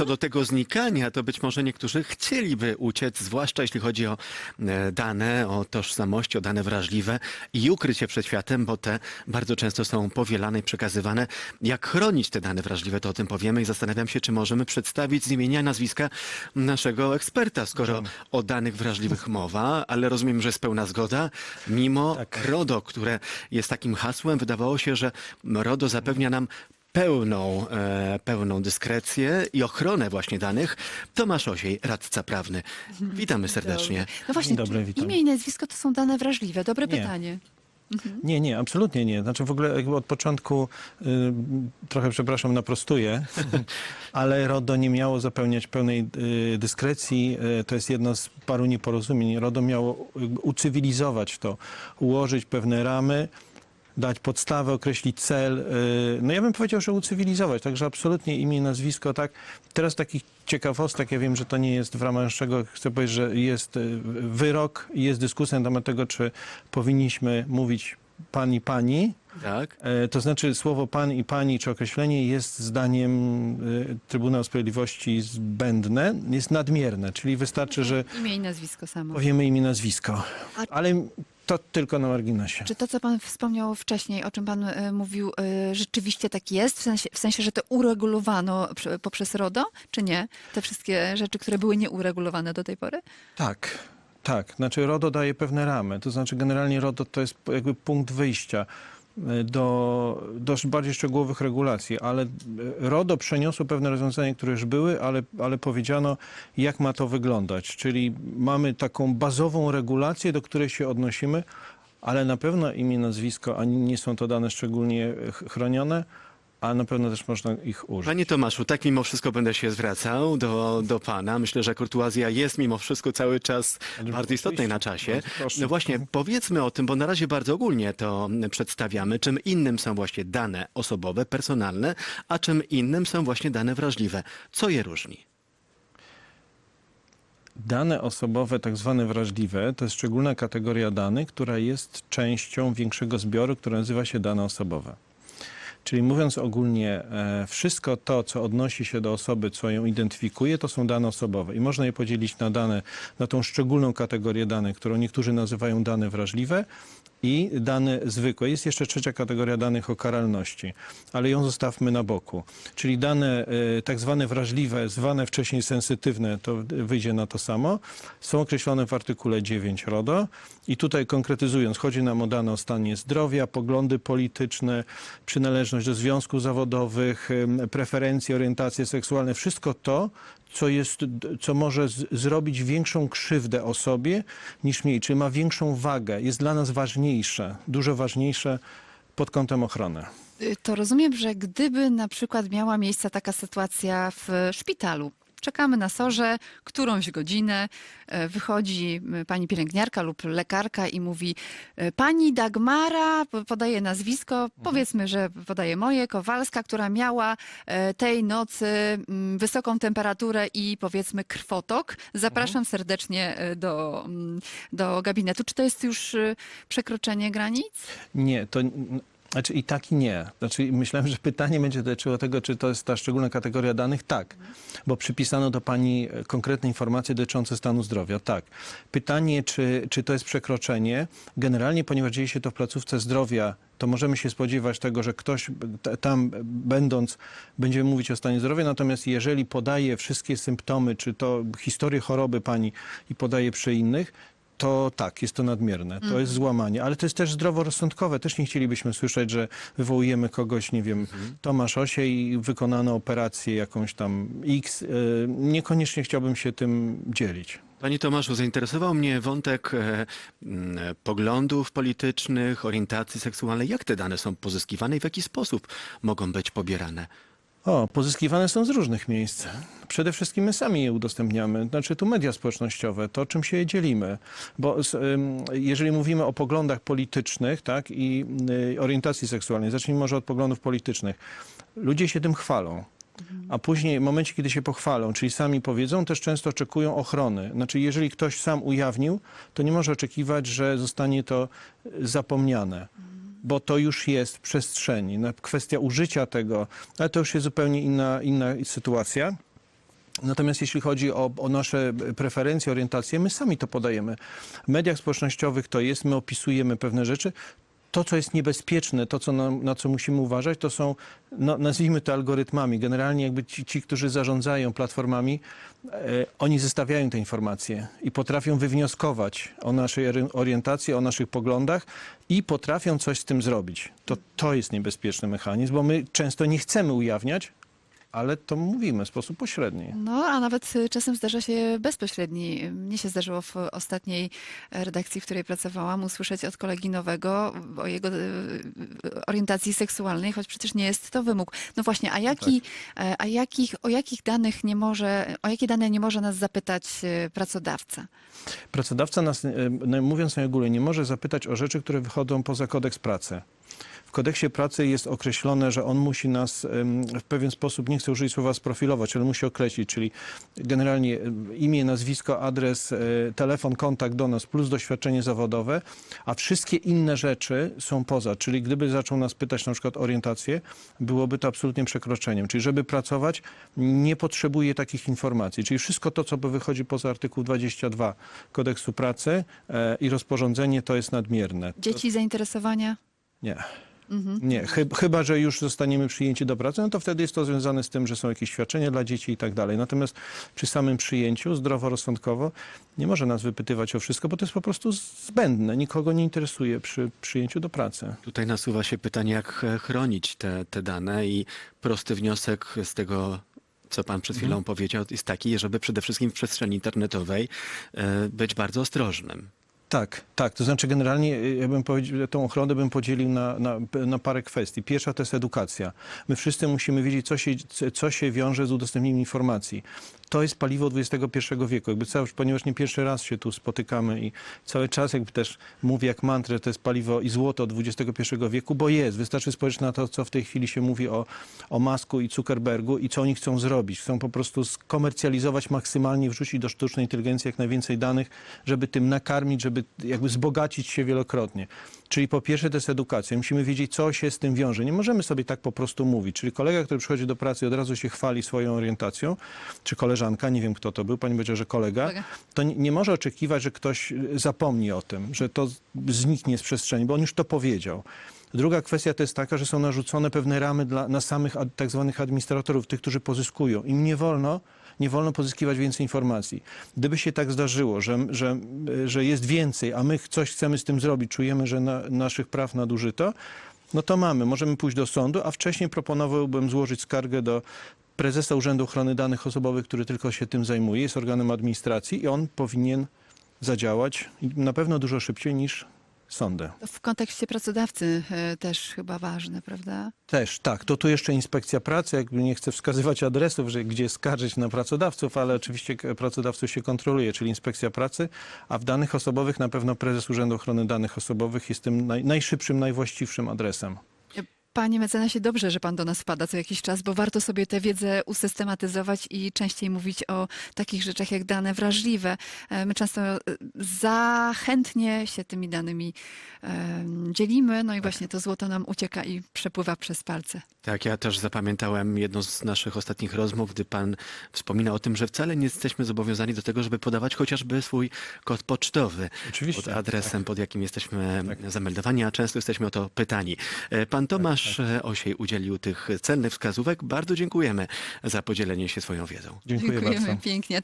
co do tego znikania, to być może niektórzy chcieliby uciec, zwłaszcza jeśli chodzi o e, dane, o tożsamości, o dane wrażliwe i ukryć się przed światem, bo te bardzo często są powielane i przekazywane. Jak chronić te dane wrażliwe, to o tym powiemy i zastanawiam się, czy możemy przedstawić z imienia, nazwiska naszego eksperta, skoro o danych wrażliwych mowa, ale rozumiem, że jest pełna zgoda. Mimo Tak. RODO, które jest takim hasłem, wydawało się, że RODO zapewnia nam pełną, e, pełną dyskrecję i ochronę właśnie danych. Tomasz Osiej, radca prawny. Witamy serdecznie. No właśnie, Dzień dobry, czy witam. imię i nazwisko to są dane wrażliwe? Dobre Nie. pytanie. Nie, nie, absolutnie nie. Znaczy w ogóle jakby od początku, y, trochę przepraszam, naprostuję, ale RODO nie miało zapełniać pełnej y, dyskrecji. Y, to jest jedno z paru nieporozumień. RODO miało jakby ucywilizować to, ułożyć pewne ramy, dać podstawę, określić cel. y, No ja bym powiedział, że ucywilizować, także absolutnie imię i nazwisko, tak. Teraz takich ciekawostek, ja wiem, że to nie jest w ramach naszego, chcę powiedzieć, że jest y, wyrok, jest dyskusja na temat tego, czy powinniśmy mówić pan i pani. Tak? E, To znaczy słowo pan i pani, czy określenie jest zdaniem y, Trybunału Sprawiedliwości zbędne, jest nadmierne, czyli wystarczy, że Imię i nazwisko samo. powiemy imię i nazwisko. Ale to tylko na marginesie. Czy to, co pan wspomniał wcześniej, o czym pan e, mówił, e, rzeczywiście tak jest? W sensie, w sensie, że to uregulowano przy- poprzez RODO, czy nie? Te wszystkie rzeczy, które były nieuregulowane do tej pory? Tak, tak. Znaczy RODO daje pewne ramy. To znaczy generalnie RODO to jest jakby punkt wyjścia do, do bardziej szczegółowych regulacji, ale RODO przeniosło pewne rozwiązania, które już były, ale, ale powiedziano, jak ma to wyglądać. Czyli mamy taką bazową regulację, do której się odnosimy, ale na pewno imię, nazwisko, ani nie są to dane szczególnie ch- chronione, a na pewno też można ich użyć. Panie Tomaszu, tak mimo wszystko będę się zwracał do, do pana. Myślę, że kurtuazja jest mimo wszystko cały czas Ale bardzo istotnej na czasie. Bardzo proszę. No właśnie, powiedzmy o tym, bo na razie bardzo ogólnie to przedstawiamy, czym innym są właśnie dane osobowe, personalne, a czym innym są właśnie dane wrażliwe. Co je różni? Dane osobowe, tak zwane wrażliwe, to jest szczególna kategoria danych, która jest częścią większego zbioru, który nazywa się dane osobowe. Czyli mówiąc ogólnie, e, wszystko to, co odnosi się do osoby, co ją identyfikuje, to są dane osobowe. I można je podzielić na dane, na tą szczególną kategorię danych, którą niektórzy nazywają dane wrażliwe i dane zwykłe. Jest jeszcze trzecia kategoria danych o karalności, ale ją zostawmy na boku. Czyli dane e, tak zwane wrażliwe, zwane wcześniej sensytywne, to wyjdzie na to samo, są określone w artykule 9 RODO i tutaj konkretyzując, chodzi nam o dane o stanie zdrowia, poglądy polityczne, przynależność do związków zawodowych, preferencje, orientacje seksualne, wszystko to, co, jest, co może z, zrobić większą krzywdę osobie niż mniej, czyli ma większą wagę, jest dla nas ważniejsze, dużo ważniejsze pod kątem ochrony. Y, To rozumiem, że gdyby na przykład miała miejsce taka sytuacja w szpitalu, czekamy na sorze, którąś godzinę, e, wychodzi pani pielęgniarka lub lekarka i mówi e, pani Dagmara, po- podaje nazwisko, powiedzmy, że podaje moje, Kowalska, która miała e, tej nocy wysoką temperaturę i powiedzmy krwotok. Zapraszam serdecznie e, do, do gabinetu. Czy to jest już przekroczenie granic? Nie, to znaczy i tak i nie. Znaczy myślałem, że pytanie będzie dotyczyło tego, czy to jest ta szczególna kategoria danych. Tak, bo przypisano do pani e, konkretne informacje dotyczące stanu zdrowia. Tak. Pytanie, czy, czy to jest przekroczenie. Generalnie, ponieważ dzieje się to w placówce zdrowia, to możemy się spodziewać tego, że ktoś t- tam będąc będzie mówić o stanie zdrowia, natomiast jeżeli podaje wszystkie symptomy, czy to historię choroby pani i podaje przy innych, to tak, jest to nadmierne, to jest złamanie, ale to jest też zdroworozsądkowe. Też nie chcielibyśmy słyszeć, że wywołujemy kogoś, nie wiem, Tomasz Osiej i wykonano operację jakąś tam X. Y, Niekoniecznie chciałbym się tym dzielić. Panie Tomaszu, zainteresował mnie wątek e, m, poglądów politycznych, orientacji seksualnej. Jak te dane są pozyskiwane i w jaki sposób mogą być pobierane? O, pozyskiwane są z różnych miejsc. Przede wszystkim my sami je udostępniamy. Znaczy tu media społecznościowe, to czym się dzielimy. Bo z, jeżeli mówimy o poglądach politycznych tak, i y, orientacji seksualnej, zacznijmy może od poglądów politycznych. Ludzie się tym chwalą. A później, w momencie, kiedy się pochwalą, czyli sami powiedzą, też często oczekują ochrony. Znaczy, jeżeli ktoś sam ujawnił, to nie może oczekiwać, że zostanie to zapomniane bo to już jest w przestrzeni. No, Kwestia użycia tego, ale to już jest zupełnie inna, inna sytuacja. Natomiast jeśli chodzi o, o nasze preferencje, orientacje, my sami to podajemy. W mediach społecznościowych to jest, my opisujemy pewne rzeczy. To, co jest niebezpieczne, to, co na, na co musimy uważać, to są, no, nazwijmy to algorytmami. Generalnie jakby ci, ci którzy zarządzają platformami, e, oni zestawiają te informacje i potrafią wywnioskować o naszej ori- orientacji, o naszych poglądach i potrafią coś z tym zrobić. To, to jest niebezpieczny mechanizm, bo my często nie chcemy ujawniać, ale to mówimy w sposób pośredni. No, a nawet y, czasem zdarza się bezpośredni. Mnie się zdarzyło w ostatniej redakcji, w której pracowałam, usłyszeć od kolegi nowego o jego y, y, orientacji seksualnej, choć przecież nie jest to wymóg. No właśnie, a, jaki, e, a jakich, o jakich danych nie może, o jakie dane nie może nas zapytać e, pracodawca? Pracodawca nas, e, no, mówiąc najogólniej, nie może zapytać o rzeczy, które wychodzą poza kodeks pracy. W kodeksie pracy jest określone, że on musi nas w pewien sposób, nie chcę użyć słowa sprofilować, ale musi określić, czyli generalnie imię, nazwisko, adres, e, telefon, kontakt do nas plus doświadczenie zawodowe, a wszystkie inne rzeczy są poza. Czyli gdyby zaczął nas pytać na przykład o orientację, byłoby to absolutnie przekroczeniem. Czyli żeby pracować, nie potrzebuje takich informacji. Czyli wszystko to, co by wychodzi poza artykuł 22 kodeksu pracy e, i rozporządzenie, to jest nadmierne. Dzieci, zainteresowania? Nie. Nie, Chyb, chyba, że już zostaniemy przyjęci do pracy, no to wtedy jest to związane z tym, że są jakieś świadczenia dla dzieci i tak dalej. Natomiast przy samym przyjęciu, zdroworozsądkowo, nie może nas wypytywać o wszystko, bo to jest po prostu zbędne. Nikogo nie interesuje przy przyjęciu do pracy. Tutaj nasuwa się pytanie, jak e, chronić te, te dane i prosty wniosek z tego, co pan przed chwilą powiedział, jest taki, żeby przede wszystkim w przestrzeni internetowej e, być bardzo ostrożnym. Tak, tak. To znaczy generalnie y, ja bym tą ochronę bym podzielił na, na, na parę kwestii. Pierwsza to jest edukacja. My wszyscy musimy wiedzieć, co się, co się wiąże z udostępnieniem informacji. To jest paliwo XXI wieku. Jakby cały, ponieważ nie pierwszy raz się tu spotykamy i cały czas jakby też mówię jak mantrę, że to jest paliwo i złoto XXI wieku, bo jest. Wystarczy spojrzeć na to, co w tej chwili się mówi o, o Masku i Zuckerbergu i co oni chcą zrobić. Chcą po prostu skomercjalizować maksymalnie, wrzucić do sztucznej inteligencji jak najwięcej danych, żeby tym nakarmić, żeby jakby wzbogacić się wielokrotnie. Czyli po pierwsze to jest edukacja. Musimy wiedzieć, co się z tym wiąże. Nie możemy sobie tak po prostu mówić. Czyli kolega, który przychodzi do pracy i od razu się chwali swoją orientacją, czy koleżanka, nie wiem kto to był, pani powiedziała, że kolega, to nie, nie może oczekiwać, że ktoś y, zapomni o tym, że to zniknie z przestrzeni, bo on już to powiedział. Druga kwestia to jest taka, że są narzucone pewne ramy dla, na samych ad, tak zwanych administratorów, tych, którzy pozyskują. Im nie wolno, nie wolno pozyskiwać więcej informacji. Gdyby się tak zdarzyło, że, że, że jest więcej, a my coś chcemy z tym zrobić, czujemy, że na, naszych praw nadużyto, no to mamy. Możemy pójść do sądu, a wcześniej proponowałbym złożyć skargę do prezesa Urzędu Ochrony Danych Osobowych, który tylko się tym zajmuje, jest organem administracji i on powinien zadziałać na pewno dużo szybciej niż sądy. W kontekście pracodawcy e, też chyba ważne, prawda? Też, tak. To tu jeszcze inspekcja pracy, jakby nie chcę wskazywać adresów, że gdzie skarżyć na pracodawców, ale oczywiście k- pracodawców się kontroluje, czyli inspekcja pracy, a w danych osobowych na pewno prezes Urzędu Ochrony Danych Osobowych jest tym naj, najszybszym, najwłaściwszym adresem. Panie mecenasie, dobrze, że pan do nas wpada co jakiś czas, bo warto sobie tę wiedzę usystematyzować i częściej mówić o takich rzeczach jak dane wrażliwe. E, My często e, za chętnie się tymi danymi em, dzielimy, no i właśnie to złoto nam ucieka i przepływa przez palce. Tak, ja też zapamiętałem jedną z naszych ostatnich rozmów, gdy pan wspomina o tym, że wcale nie jesteśmy zobowiązani do tego, żeby podawać chociażby swój kod pocztowy Oczywiście, pod adresem, pod jakim jesteśmy zameldowani, a często jesteśmy o to pytani. E, Pan Tomasz e, Osiej udzielił tych cennych wskazówek. Bardzo dziękujemy za podzielenie się swoją wiedzą. Dziękuję bardzo. pięknie.